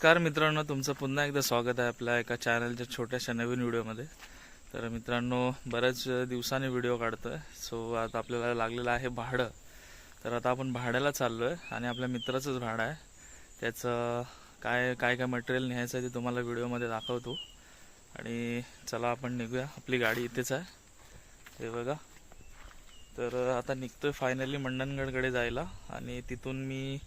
नमस्कार मित्रांनो तुमचं पुन्हा एकदा स्वागत आहे आपल्या एका चॅनलच्या छोट्याशा नवीन व्हिडिओमध्ये. तर मित्रांनो बऱ्याच दिवसांनी व्हिडिओ काढतोय. सो आता आपल्याला लागलेलं आहे भाडं. तर आता आपण भाड्याला चाललो आहे आणि आपल्या मित्राचंच भाडं आहे. त्याचं काय काय काय मटेरियल न्यायचं आहे ते तुम्हाला व्हिडिओमध्ये दाखवतो. आणि चला आपण निघूया. आपली गाडी इथेच आहे. हे बघा. तर आता निघतोय फायनली मंडणगडकडे जायला. आणि तिथून मी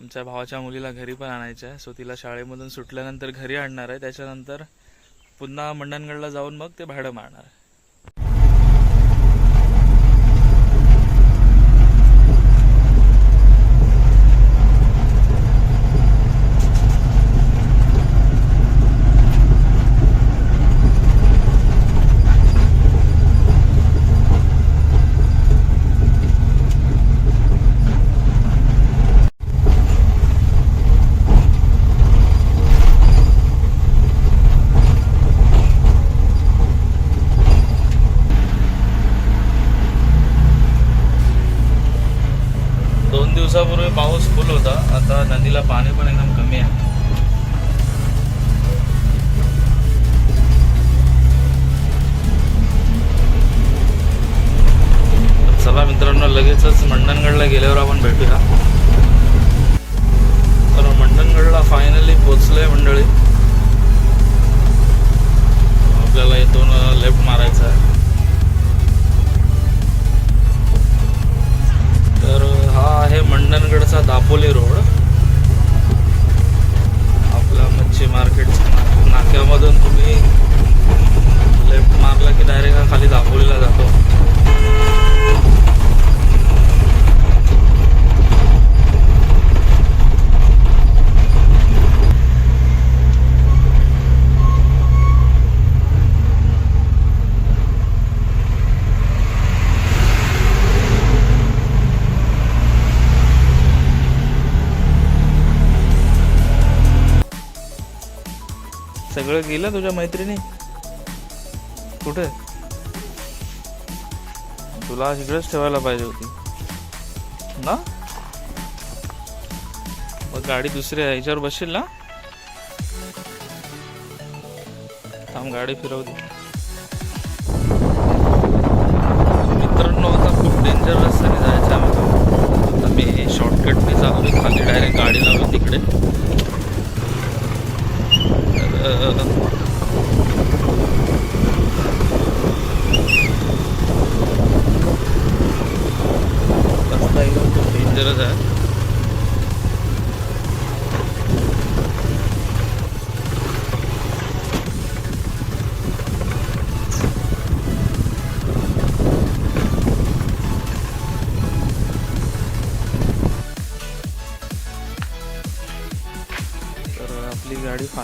आमच्या भावाच्या मुलीला घरी पण आणायचं आहे. सो तिला शाळेमधून सुटल्यानंतर घरी आणणार आहे. त्याच्यानंतर पुन्हा मंडणगडला जाऊन मग ते भाडं मारणार आहे. पाऊस फुल होता. आता नदीला पाणी पण एकदम कमी आहे. चला मित्रांनो लगेचच मंडणगडला गेल्यावर आपण भेटूया. तर मंडणगडला फायनली पोचलोय मंडळी. सगळं गेलं तुझ्या मैत्रिणी? कुठे? तुला इकडेच ठेवायला पाहिजे होती. ना? मग गाडी दुसरी आहे याच्यावर बसशील ना? थांब गाडी फिरवते मित्रांनो आता खूप डेंजर रस्त्याने जायचं आम्ही आम्हाला. आता मी शॉर्टकटने चाललो खाली डायरेक्ट गाडी लावली तिकडे. रस्ता एकदम खूप डेंजरस आहे.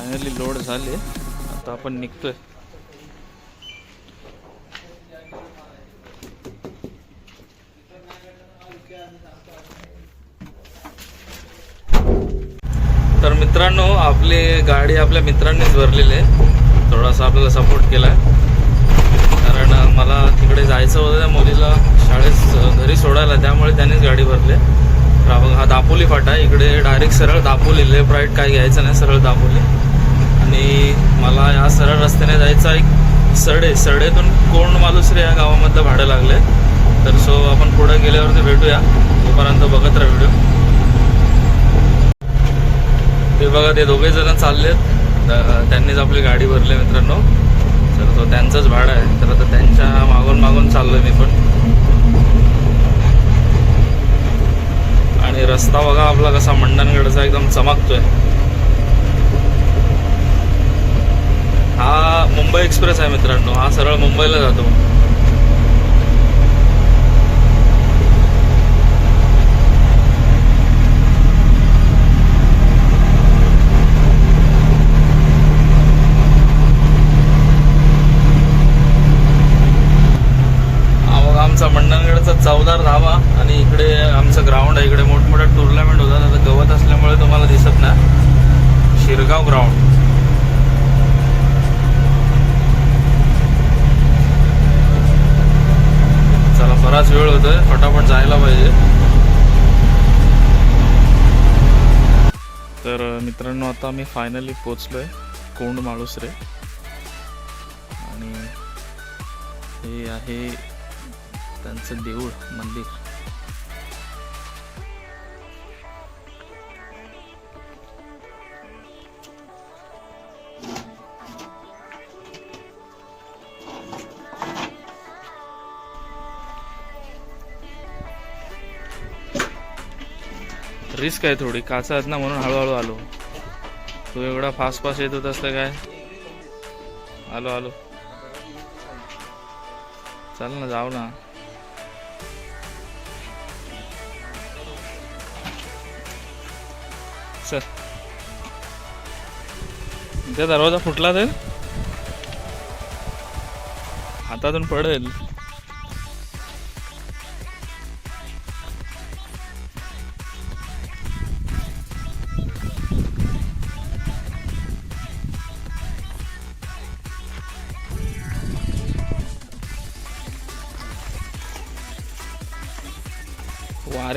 फायनली लोड झाली. आता आपण निघतोय. तर मित्रांनो आपली गाडी आपल्या मित्रांनीच भरलेली आहे. थोडासा आपल्याला सपोर्ट केला कारण मला तिकडे जायचं होतं त्या मुलीला शाळेत घरी सोडायला त्यामुळे त्यांनीच गाडी भरली. तर हा दापोली फाटा इकडे डायरेक्ट सरळ दापोली लेफ्ट राईट काय घ्यायचं नाही सरळ दापोली. आणि मला या सरळ रस्त्याने जायचं एक सरडे सरडेतून कोण मालुसरे या गावामधलं भाडं लागलं तर सो आपण पुढे गेल्यावरती भेटूया. तोपर्यंत बघत राहा व्हिडिओ ते बघा ते दोघे जण चाललेत. त्यांनीच आपली गाडी भरली मित्रांनो. तर तो त्यांचंच भाडं आहे. तर आता त्यांच्या मागून मागून चाललोय मी पण. आणि रस्ता बघा आपला कसा मंडणगडचा एकदम चमकतोय हा मुंबई एक्सप्रेस आहे मित्रांनो. हा सरळ मुंबईला जातो हा बघा आमचा मंडणगडचा चौदार धाबा आणि इकडे आमचं ग्राउंड आहे इकडे मोठमोठ्या टुर्नामेंट होतात आता गवत असल्यामुळे तुम्हाला दिसत नाही शिरगाव ग्राउंड चला बराच वेळ होतोय. फटाफट जायला पाहिजे. तर मित्रांनो आता मी फायनली पोचलो आहे कोंड माळुसरे. आणि हे आहे त्यांचं देऊळ मंदिर. रिस्क आहे थोडी. काचा आहेत ना म्हणून हळूहळू आलो. तू एवढा फास्ट फास्ट येत होतास तर काय? आलो आलो. चल ना जाऊ ना. चल. त्या दरवाजा फुटला तर? हातातून पडेल.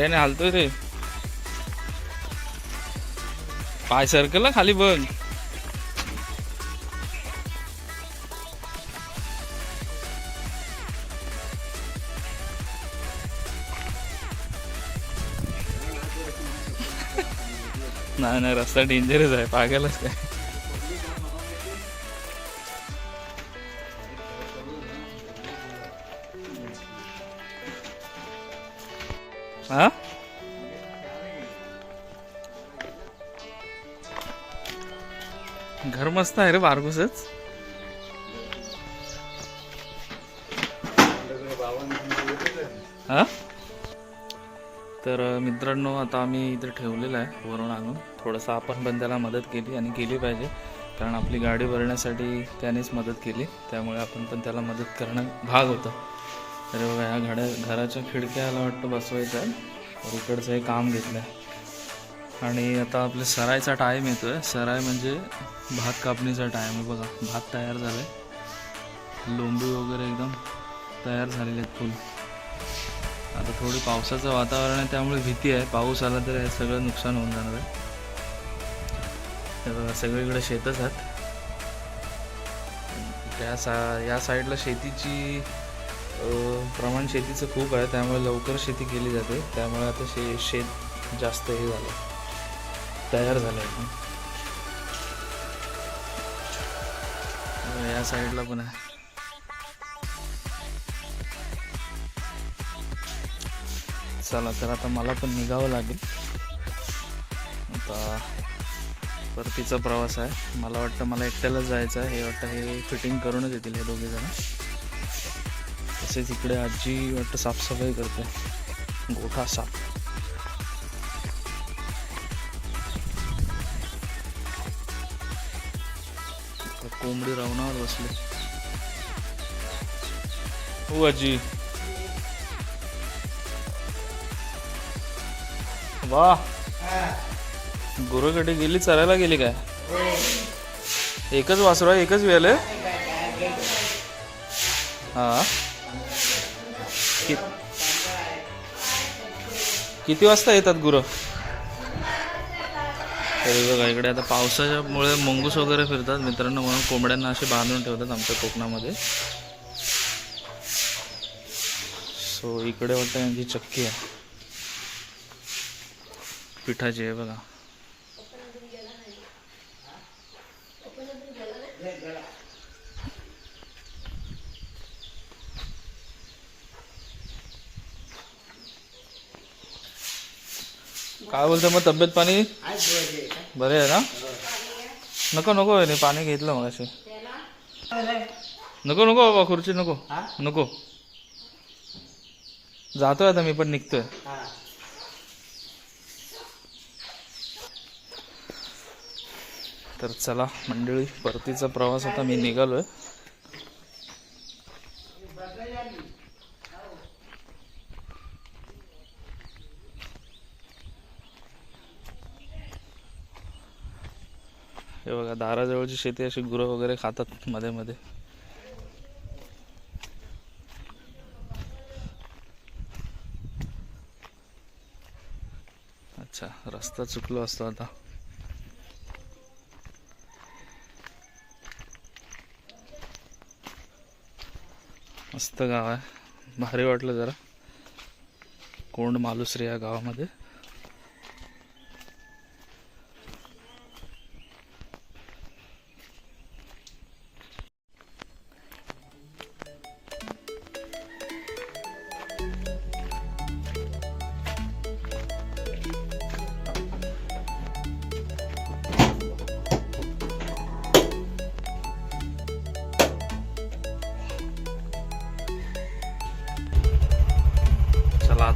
वाऱ्याने हालतोय रे. पाय सरकल खाली बघ. नाही नाही रस्ता डेंजरच आहे. पागायलाच काय घर मस्त आहे रे बारगुसच. हा? तर मित्रांनो आता आम्ही इथे ठेवलेलं आहे वरून आणून. थोडंसं आपण पण त्याला मदत केली आणि केली पाहिजे. कारण आपली गाडी भरण्यासाठी त्यानेच मदत केली. त्यामुळे आपण पण त्याला मदत करणं भाग होतं. तर बघा ह्या घड्या घराच्या खिडक्याला वाटतं बसवायचं आहे. तर इकडचं हे काम घेतलं आहे आणि आता आपल्या सरायचा टाईम येतो आहे सराय म्हणजे भात कापणीचा टाईम आहे बघा. भात तयार झाला आहे लोंबी वगैरे एकदम तयार झालेले आहेत फुल. आता थोडी पावसाचं वातावरण आहे त्यामुळे भीती आहे. पाऊस आला तर हे सगळं नुकसान होऊन जाणार आहे. हे बघा सगळीकडे शेतच आहेत. त्या सा या साईडला शेतीची प्रमाण शेतीचं खूप आहे. त्यामुळे लवकर शेती केली जाते. त्यामुळे आता शे शेत जास्त हे झालं तयार झालं. आहे हो, या साईडला पण आहे. चला तर आता मला पण निघावं लागेल. आता परतीचा प्रवास आहे. मला वाटतं मला एकट्यालाच जायचं आहे. हे वाटतं हे फिटिंग करूनच येतील हे दोघे जण. तसेच इकडे आजी वाटतं साफसफाई करते. गोठा साफ. कोंबडी रावणावर बसले. हो आजी. वा. गुरुकडे गेली चरायला गेली काय? एकच वासरू आहे एकच वेळ आहे? हा. किती वाजता येतात गुरु? तरी बघा इकडे आता पावसाच्यामुळे मंगूस वगैरे फिरतात मित्रांनो म्हणून कोंबड्यांना असे बांधून ठेवतात आमच्या कोकणामध्ये. सो इकडे वाटतं यांची चक्की आहे. पिठाची आहे बघा. काय बोलतो मग तब्येत पाणी? बरे आहे ना? नको नको नाही पाणी घेतलं मग असे नको नको बाबा खुर्ची नको. नको. जातोय आता मी पण निघतोय. तर चला मंडळी परतीचा प्रवास आता मी निघालोय. हे बघा दाराजवळची शेती अशी गुरं वगैरे खातात मध्ये मध्ये. अच्छा रस्ता चुकलो असतो आता. मस्त गाव आहे. भारी वाटलं जरा. कोंड मालुसरी या गावामध्ये.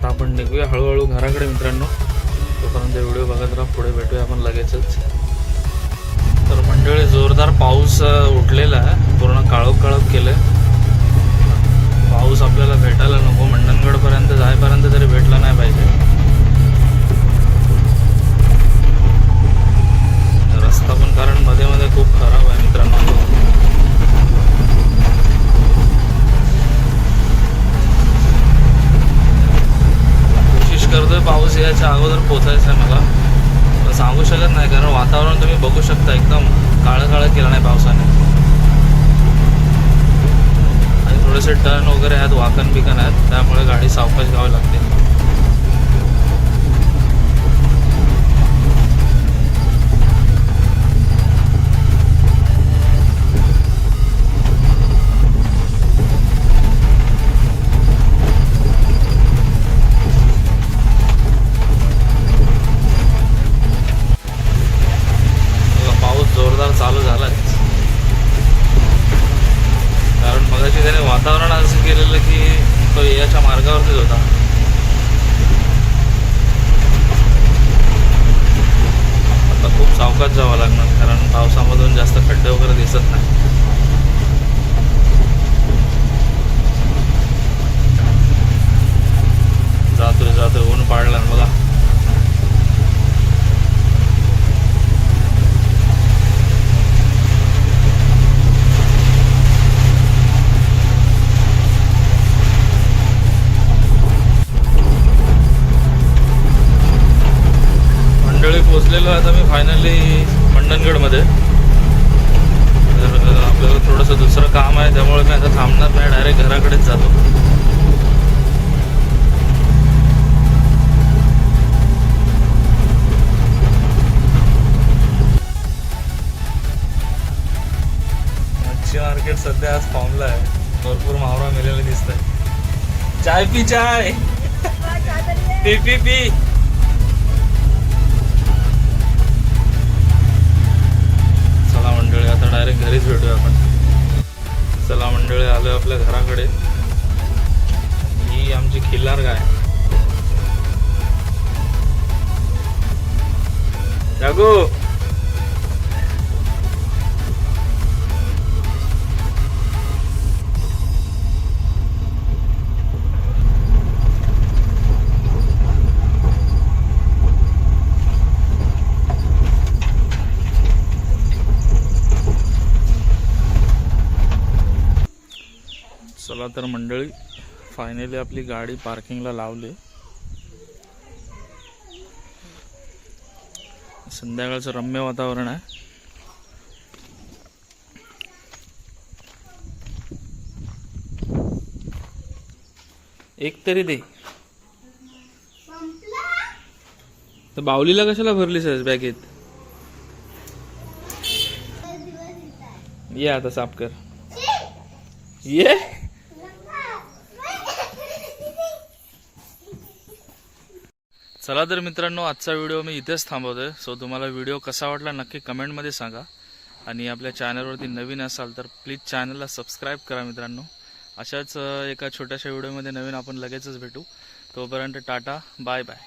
आता आपण निघूया हळूहळू घराकडे मित्रांनो. तोपर्यंत व्हिडिओ बघत राहा पुढे भेटूया आपण लगेचच. तर मंडळी जोरदार पाऊस उठलेला आहे. पूर्ण काळोख काळोख केलं पाऊस आपल्याला भेटायला नको. मंडणगडपर्यंत जायपर्यंत तरी भेटला नाही पाहिजे. केला नाही पावसाने. आणि थोडेसे टर्न वगैरे आहेत वाकण बिकन आहेत त्यामुळे गाडी सावकाश घ्यावी लागते. चौकात जावं लागणार कारण पावसामधून जास्त खड्डे वगैरे दिसत नाही. जातोय जातोय ऊन पाडलं बघा. मंडळी पोचलेलो आहे. आता मी फायनली मंडणगडमध्ये. तर आपल्याला थोडंसं दुसरं काम आहे त्यामुळे मी आता थांबणार नाही डायरेक्ट घराकडेच जातो. मच्छी मार्केट सध्या आज फॉर्मला आहे. भरपूर मावरा मेलेला दिसत आहे चाय पी चाय. पी पी पी. मंडळी आता डायरेक्ट घरीच भेटूया आपण. चला मंडळी आलोय आपल्या घराकडे. ही आमची खिल्लार गाय. जागो! चला तर मंडळी फायनली आपली गाडी पार्किंगला लावली. संध्याकाळचं रम्य वातावरण आहे. एक तरी दे. तर बावलीला कशाला भरली सर बॅगेत ये आता साफ कर. ये! चला तर मित्रांनो आजचा व्हिडिओ मी इथेच थांबवतोय. सो तुम्हाला व्हिडिओ कसा वाटला नक्की कमेंटमध्ये सांगा. आणि आपल्या चॅनलवरती नवीन असाल तर प्लीज चॅनलला सबस्क्राईब करा मित्रांनो. अशाच एका छोट्याशा व्हिडिओमध्ये नवीन आपण लगेचच भेटू. तोपर्यंत टाटा बाय बाय.